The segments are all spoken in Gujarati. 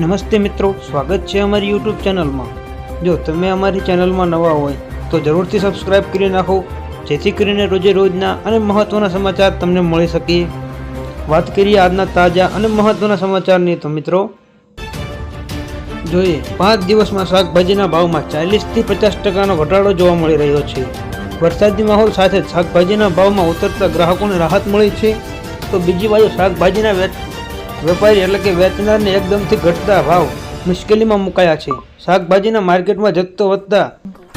નમસ્તે મિત્રો, સ્વાગત છે અમારી યુટ્યુબ ચેનલમાં. જો તમે અમારી ચેનલમાં નવા હોય, તો જરૂરથી સબસ્ક્રાઈબ કરી નાખો, જેથી કરીને રોજે રોજના અને મહત્ત્વના સમાચાર તમને મળી શકે. વાત કરીએ આજના તાજા અને મહત્ત્વના સમાચારની, તો મિત્રો, જોઈએ, પાંચ દિવસમાં શાકભાજીના ભાવમાં ચાલીસથી પચાસ ટકાનો ઘટાડો જોવા મળી રહ્યો છે. વરસાદી માહોલ સાથે શાકભાજીના ભાવમાં ઉતરતા ગ્રાહકોને રાહત મળી છે. તો બીજી બાજુ શાકભાજીના વેપારી એટલે કે વેચનારને એકદમથી ઘટતા ભાવ મુશ્કેલીમાં મુકાયા છે. શાકભાજીના માર્કેટમાં જથ્થો વધતા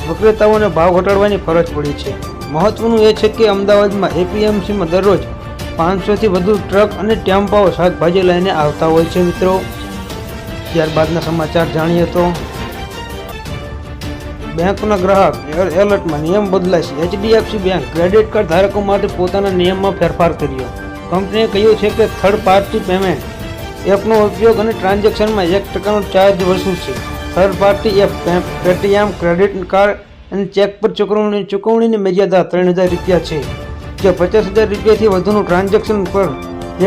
વિક્રેતાઓને ભાવ ઘટાડવાની ફરજ પડી છે. મહત્વનું એ છે કે અમદાવાદમાં એપીએમસીમાં દરરોજ પાંચસોથી વધુ ટ્રક અને ટેમ્પાઓ શાકભાજી લઈને આવતા હોય છે મિત્રો. ત્યારબાદના સમાચાર જાણીએ તો બેંકના ગ્રાહક એલર્ટમાં નિયમ બદલાય છે. એચડીએફસી બેંક ક્રેડિટ કાર્ડ ધારકો માટે પોતાના નિયમમાં ફેરફાર કર્યો. કંપનીએ કહ્યું છે કે થર્ડ પાર્ટી પેમેન્ટ એપનો ઉપયોગ અને ટ્રાન્ઝેક્શનમાં એક ટકાનો charge વસૂલશે third party app Paytm, credit card અને ચેક પર ચૂકવણી, ચૂકવણીની મર્યાદા ત્રણ હજાર રૂપિયા છે. જે પચાસ હજાર રૂપિયાથી વધુનું ટ્રાન્ઝેક્શન પર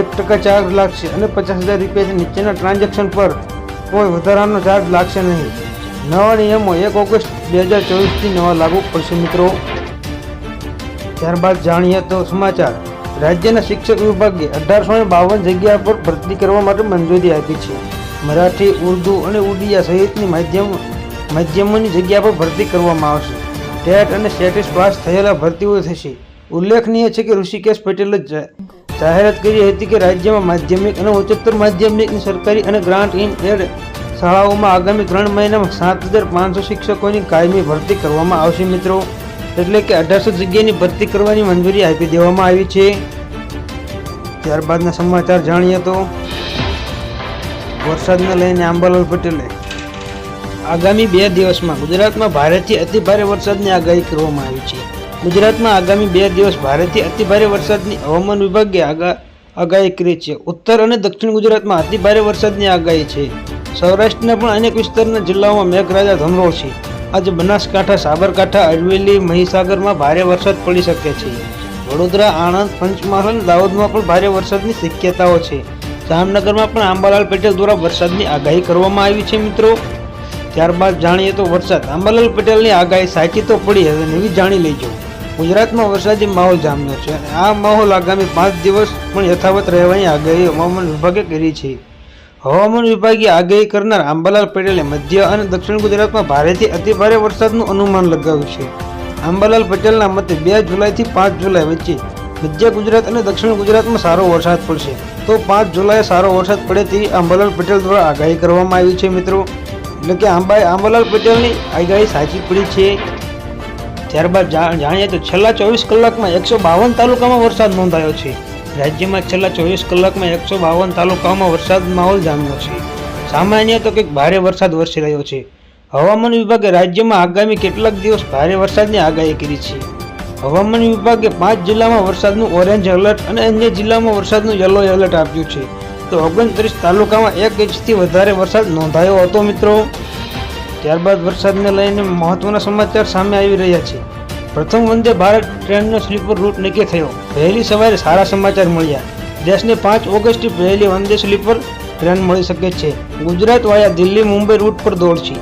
એક ટકા ચાર્જ લાગશે અને પચાસ હજાર રૂપિયાથી નીચેના ટ્રાન્ઝેક્શન પર કોઈ વધારાનો ચાર્જ લાગશે નહીં. નવા નિયમો એક ઓગસ્ટ બે હજાર ચોવીસથી નવા લાગુ પડશે મિત્રો. ત્યારબાદ જાણીએ તો સમાચાર. રાજ્યના શિક્ષક વિભાગે અઢારસો બાવન જગ્યા પર ભરતી કરવા માટે મંજૂરી આપી છે. મરાઠી, ઉર્દુ અને ઉડિયા સહિતની માધ્યમ, માધ્યમોની જગ્યા પર ભરતી કરવામાં આવશે. ટેટ અને સ્ટેટિસ પાસ થયેલા ભરતીઓ થશે. ઉલ્લેખનીય છે કે ઋષિકેશ પટેલે જાહેરાત કરી હતી કે રાજ્યમાં માધ્યમિક અને ઉચ્ચતર માધ્યમિકની સરકારી અને ગ્રાન્ટ ઇન એડ શાળાઓમાં આગામી ત્રણ મહિનામાં સાત હજાર પાંચસો શિક્ષકોની કાયમી ભરતી કરવામાં આવશે મિત્રો. એટલે કે અઢારસો જગ્યાની ભરતી કરવાની મંજૂરી આપી દેવામાં આવી છે. ત્યારબાદના સમાચાર જાણીએ તો વરસાદને લઈને આંબાલાલ પટેલે આગામી બે દિવસમાં ગુજરાતમાં ભારેથી અતિભારે વરસાદની આગાહી કરવામાં આવી છે. ગુજરાતમાં આગામી બે દિવસ ભારેથી અતિભારે વરસાદની હવામાન વિભાગે આગા, આગાહી કરી છે. ઉત્તર અને દક્ષિણ ગુજરાતમાં અતિભારે વરસાદની આગાહી છે. સૌરાષ્ટ્રના પણ અનેક વિસ્તારના જિલ્લાઓમાં મેઘરાજા ધમરો છે. આજે બનાસકાંઠા, સાબરકાંઠા અરવેલી મહીસાગરમાં ભારે વરસાદ પડી શકે છે. વડોદરા, આણંદ, પંચમહાલ, દાહોદમાં પણ ભારે વરસાદની શક્યતાઓ છે. જામનગરમાં પણ આંબાલાલ પટેલ દ્વારા વરસાદની આગાહી કરવામાં આવી છે મિત્રો. ત્યારબાદ જાણીએ તો વરસાદ. આંબાલાલ પટેલની આગાહી સાચી તો પડી હવે નવી જાણી લેજો. ગુજરાતમાં વરસાદી માહોલ જામ્યો છે આ માહોલ આગામી પાંચ દિવસ પણ યથાવત રહેવાની આગાહી હવામાન વિભાગે કરી છે. હવામાન વિભાગે આગાહી કરનાર આંબાલાલ પટેલે મધ્ય અને દક્ષિણ ગુજરાતમાં ભારેથી અતિભારે વરસાદનું અનુમાન લગાવ્યું છે. આંબાલાલ પટેલના મતે બે જુલાઈથી પાંચ જુલાઈ વચ્ચે મધ્ય ગુજરાત અને દક્ષિણ ગુજરાતમાં સારો વરસાદ પડશે. તો પાંચ જુલાઈએ સારો વરસાદ પડે તેવી આંબાલાલ પટેલ દ્વારા આગાહી કરવામાં આવી છે મિત્રો. એટલે કે આંબાએ આંબાલાલ પટેલની આગાહી સાચી પડી છે. ત્યારબાદ જાણીએ તો છેલ્લા ચોવીસ કલાકમાં એકસો બાવન તાલુકામાં વરસાદ નોંધાયો છે. રાજ્યમાં છેલ્લા ચોવીસ કલાકમાં એકસો બાવન તાલુકાઓમાં વરસાદ માહોલ જામ્યો છે. સામાન્ય તો કંઈક ભારે વરસાદ વરસી રહ્યો છે. હવામાન વિભાગે રાજ્યમાં આગામી કેટલાક દિવસ ભારે વરસાદની આગાહી કરી છે. હવામાન વિભાગે પાંચ જિલ્લામાં વરસાદનું ઓરેન્જ એલર્ટ અને અન્ય જિલ્લામાં વરસાદનું યલો એલર્ટ આપ્યું છે. તો ઓગણત્રીસ તાલુકામાં એક ઇંચથી વધારે વરસાદ નોંધાયો હતો મિત્રો. ત્યારબાદ વરસાદને લઈને મહત્ત્વના સમાચાર સામે આવી રહ્યા છે. પ્રથમ વંદે ભારત ટ્રેનનો સ્લીપર રૂટ નક્કી થયો. વહેલી સવારે સારા સમાચાર મળ્યા. દેશને પાંચ ઓગસ્ટથી પહેલી વંદે સ્લીપર ટ્રેન મળી શકે છે. ગુજરાત વાયા દિલ્હી મુંબઈ રૂટ પર દોડશે.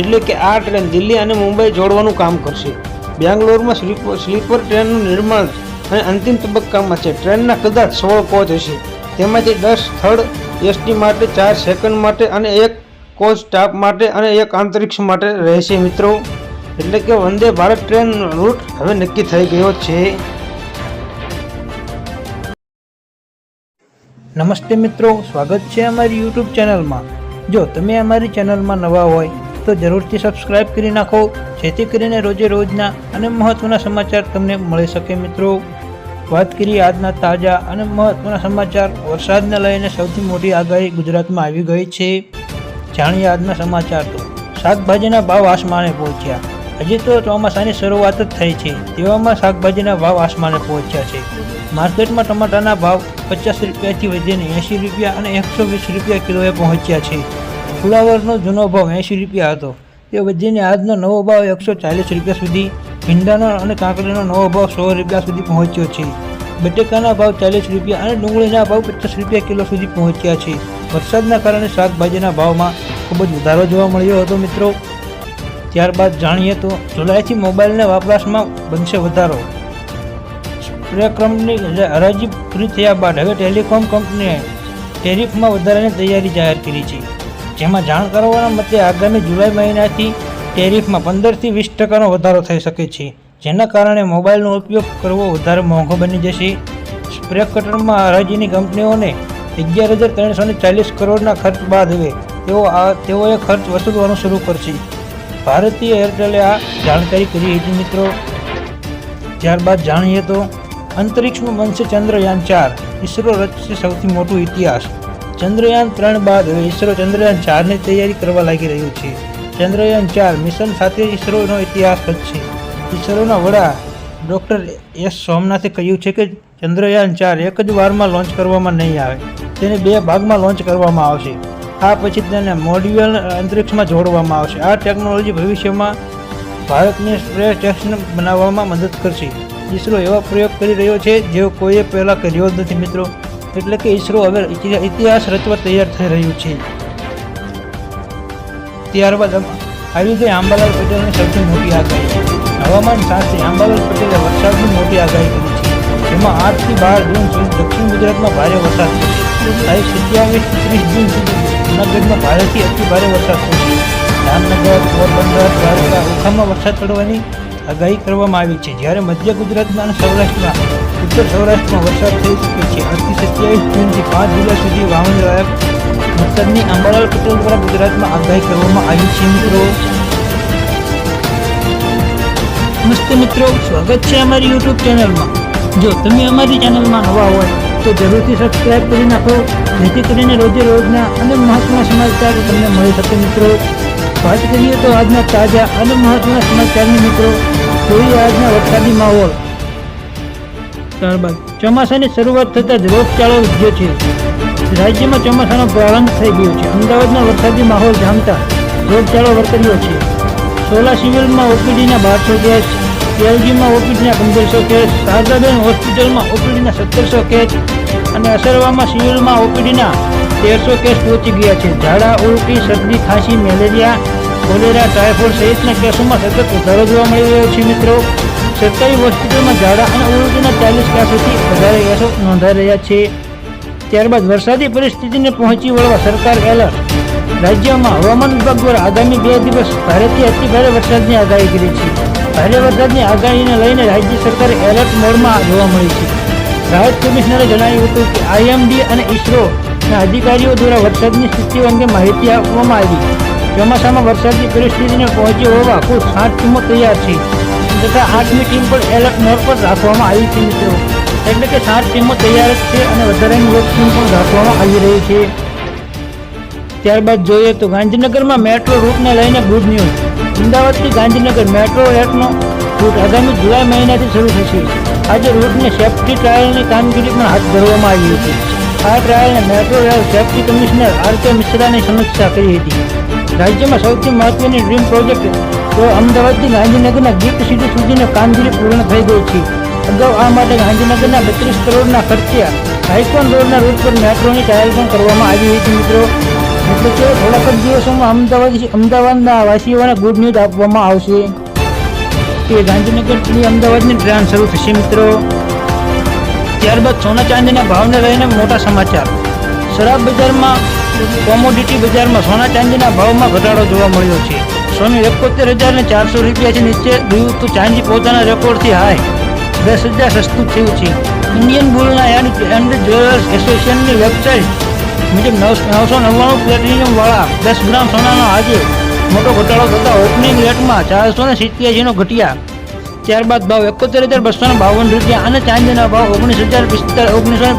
એટલે કે આ ટ્રેન દિલ્હી અને મુંબઈ જોડવાનું કામ કરશે. બેંગ્લોરમાં સ્લીપર સ્લીપર ટ્રેનનું નિર્માણ અને અંતિમ તબક્કામાં છે. ટ્રેનના કદાચ સોળ કોચ હશે. તેમાંથી દસ થર્ડ એસટી માટે ચાર સેકન્ડ માટે અને એક કોચ સ્ટાફ માટે અને એક અંતરિક્ષ માટે રહેશે મિત્રો. એટલે કે વંદે ભારત ટ્રેન રૂટ હવે નક્કી થઈ ગયો છે. નમસ્તે મિત્રો, સ્વાગત છે અમારી યુટ્યુબ ચેનલમાં. જો તમે અમારી ચેનલમાં નવા હોય, તો જરૂરથી સબસ્ક્રાઇબ કરી નાખો, જેથી કરીને રોજે રોજના અને મહત્ત્વના સમાચાર તમને મળી શકે મિત્રો. વાત કરીએ આજના તાજા અને મહત્ત્વના સમાચાર. વરસાદને લઈને સૌથી મોટી આગાહી ગુજરાતમાં આવી ગઈ છે. જાણીએ આજના સમાચાર તો. શાકભાજીના ભાવ આસમાને પહોંચ્યા. હજી તો ચોમાસાની શરૂઆત જ થઈ છે. તેવામાં શાકભાજીના ભાવ આસમાને પહોંચ્યા છે. માર્કેટમાં ટમાટાના ભાવ પચાસ રૂપિયાથી વધીને એંશી રૂપિયા અને એકસો વીસ રૂપિયા કિલોએ પહોંચ્યા છે. ફુલાવરનો જૂનો ભાવ એંશી રૂપિયા હતો. તે વધીને આજનો નવો ભાવ એકસો ચાલીસ રૂપિયા સુધી, ભીંડાનો અને કાંકરીનો નવો ભાવ સો રૂપિયા સુધી પહોંચ્યો છે. બટેકાના ભાવ ચાલીસ રૂપિયા અને ડુંગળીના ભાવ પચાસ રૂપિયા કિલો સુધી પહોંચ્યા છે. વરસાદના કારણે શાકભાજીના ભાવમાં ખૂબ જ વધારો જોવા મળ્યો હતો મિત્રો. ત્યારબાદ જાણીએ તો જુલાઈથી મોબાઈલના વપરાશમાં બનશે વધારો. સ્પ્રેક્રમની હરાજી પૂરી થયા બાદ હવે ટેલિકોમ કંપનીએ ટેરિફમાં વધારાની તૈયારી જાહેર કરી છે. જેમાં જાણ કરવાના મતે આગામી જુલાઈ મહિનાથી ટેરિફમાં પંદરથી વીસ ટકાનો વધારો થઈ શકે છે, જેના કારણે મોબાઈલનો ઉપયોગ કરવો વધારે મોંઘો બની જશે. સ્પ્રે કટરમાં હરાજીની કંપનીઓને અગિયાર હજાર ત્રણસો ચાલીસ કરોડના ખર્ચ બાદ હવે તેઓ આ તેઓએ ખર્ચ વસૂલવાનું શરૂ કરશે. ભારતીય એરટેલે આ જાણકારી કરી હતી મિત્રો. ત્યારબાદ જાણીએ તો અંતરિક્ષમાં બનશે ચંદ્રયાન ચાર ઇસરો રચશે સૌથી મોટું ઇતિહાસ. ચંદ્રયાન ત્રણ બાદ હવે ઇસરો ચંદ્રયાન ચારની તૈયારી કરવા લાગી રહ્યું છે. ચંદ્રયાન ચાર મિશન સાથે ઇસરોનો ઇતિહાસ છે. ઇસરોના વડા ડૉક્ટર એસ સોમનાથે કહ્યું છે કે, ચંદ્રયાન ચાર એક જ વારમાં લોન્ચ કરવામાં નહીં આવે. તેને બે ભાગમાં લોન્ચ કરવામાં આવશે. આ પછી તેને મોડ્યુલ અંતરિક્ષમાં જોડવામાં આવશે. આ ટેકનોલોજી ભવિષ્યમાં ભારતને સ્પેસ સ્ટેશન બનાવવામાં મદદ કરશે. ઇસરો એવા પ્રયોગ કરી રહ્યો છે જેઓ કોઈએ પહેલાં કર્યો જ નથી મિત્રો. એટલે કે ઇસરો હવે ઇતિહાસ રચવા તૈયાર થઈ રહ્યું છે. ત્યારબાદ આવી ગઈ આંબાલાલ પટેલની સૌથી મોટી આગાહી હવામાન શાસ્ત્રી આંબાલાલ પટેલે વરસાદની મોટી આગાહી કરી છે. જેમાં આઠથી બાર જૂન સુધી દક્ષિણ ગુજરાતમાં ભારે વરસાદ થશે. તારીખ સત્યાવીસ, ત્રીસ જૂન સુધી જૂનાગઢમાં ભારેથી અતિ ભારે વરસાદ થશે જામનગર પોરબંદર, દ્વારકા, ઓખામાં વરસાદ પડવાની આગાહી કરવામાં આવી છે. જ્યારે મધ્ય ગુજરાતમાં અને સૌરાષ્ટ્રમાં, ઉત્તર સૌરાષ્ટ્રમાં વરસાદ થઈ શકે છે. આજથી સત્યાવીસ જૂનથી પાંચ જુલાઈ સુધી વાવણી લાયક વરસાદની અંબાલાલ પટેલ દ્વારા ગુજરાતમાં આગાહી કરવામાં આવી છે મિત્રો. નમસ્તે મિત્રો, સ્વાગત છે અમારી યુટ્યુબ ચેનલમાં. જો તમે અમારી ચેનલમાં નવા હોય, તો જરૂરથી સબસ્ક્રાઈબ કરી નાખો. જેથી કરીને રોજે રોજના અને મહત્વના સમાચાર તમને મળી શકે મિત્રો. વાત કરીએ તો આજના તાજા અને મહત્વના સમાચારની મિત્રો, જોઈએ આજના વરસાદી માહોલ. ત્યારબાદ ચોમાસાની શરૂઆત થતાં જ રોગચાળો ઉપજ્યો છે. રાજ્યમાં ચોમાસાનો પ્રારંભ થઈ ગયો છે. અમદાવાદના વરસાદી માહોલ જામતા રોગચાળો વર્તવ્યો છે. સોલા સિવિલમાં ઓપીડીના બારસો કેસ, એલજીમાં ઓપીડીના પંદરસો કેસ શારદાબેન હોસ્પિટલમાં ઓપીડીના સત્તરસો કેસ અને અસરવામાં સિવિલમાં ઓપીડીના તેરસો કેસ પહોંચી ગયા છે. ઝાડા, ઉલટી, શરદી, ખાંસી, મેલેરિયા, કોલેરા, ટાઇફોઇડ સહિતના કેસોમાં સતત વધારો જોવા મળી રહ્યો છે મિત્રો. સરકારી હોસ્પિટલમાં ઝાડા અને ઉલટીના ચાલીસ કેસોથી વધારે કેસો નોંધાઈ રહ્યા છે. ત્યારબાદ વરસાદી પરિસ્થિતિને પહોંચી વળવા સરકાર એલર્ટ. રાજ્યમાં હવામાન વિભાગ દ્વારા આગામી બે દિવસ ભારેથી અતિ ભારે વરસાદની આગાહી કરી છે. ભારે વરસાદની આગાહીને લઈને રાજ્ય સરકારે એલર્ટ મોડમાં જોવા મળી છે. રાહત કમિશનરે જણાવ્યું હતું કે આઈએમડી અને ઇસરોના અધિકારીઓ દ્વારા વરસાદની સ્થિતિ અંગે માહિતી આપવામાં આવી. ચોમાસામાં વરસાદની પરિસ્થિતિને પહોંચી હોવા કુલ સાત ટીમો તૈયાર છે. તથા આઠમી ટીમ પર એલર્ટ મોડ પર રાખવામાં આવી છે મિત્રો. એટલે કે સાત ટીમો તૈયાર જ છે અને વધારાની એક ટીમ પણ રાખવામાં આવી રહી છે. ત્યારબાદ જોઈએ તો ગાંધીનગરમાં મેટ્રો રૂટને લઈને ગુડ ન્યૂઝ. અમદાવાદથી ગાંધીનગર મેટ્રો રેટનો રૂટ આગામી જુલાઈ મહિનાથી શરૂ થશે. આજે રૂટની સેફ્ટી ટ્રાયલની કામગીરી પણ હાથ ધરવામાં આવી હતી. આ ટ્રાયલને metro rail safety commissioner R K મિશ્રાની સમીક્ષા કરી હતી. રાજ્યમાં સૌથી મહત્વની ડ્રીમ પ્રોજેક્ટ તો અમદાવાદથી ગાંધીનગરના ગિફ્ટ સિટી સુધીની કામગીરી પૂર્ણ થઈ ગઈ છે. અગાઉ આ માટે ગાંધીનગરના બત્રીસ કરોડના ખર્ચે આઇકોન રોડના રૂટ પર મેટ્રોની ટ્રાયલ પણ કરવામાં આવી હતી, મિત્રો. એટલે કે થોડાક જ દિવસોમાં અમદાવાદ અમદાવાદના વાસીઓને ગુડ ન્યૂઝ આપવામાં આવશે. કે ગાંધીનગરથી અમદાવાદની ટ્રેન શરૂ થશે, મિત્રો. ત્યારબાદ સોના ચાંદીના ભાવને લઈને મોટા સમાચાર. શરાબ બજારમાં કોમોડિટી બજારમાં સોના ચાંદીના ભાવમાં ઘટાડો જોવા મળ્યો છે. સોનું એકોતેર હજાર ને ચારસો રૂપિયાથી નીચે ગયું તો ચાંદી પોતાના રેકોર્ડથી હાય. દસ હજાર સસ્તું થયું છે. ઇન્ડિયન બુલના એન્ડ જ્વેલર્સ એસોસિએશનની વેબસાઇટ મુજબ નવ નવસો નવ્વાણું પ્લેટિનિયમવાળા દસ ગ્રામ સોનાનો આજે મોટો ઘટાડો થતાં ઓપનિંગ રેટમાં ચારસો ને સિત્યાસીનો ઘટ્યા. ત્યારબાદ ભાવ એકોતેર હજાર બસો બાવન રૂપિયા અને ચાંદીના ભાવ ઓગણીસ હજાર ઓગણીસો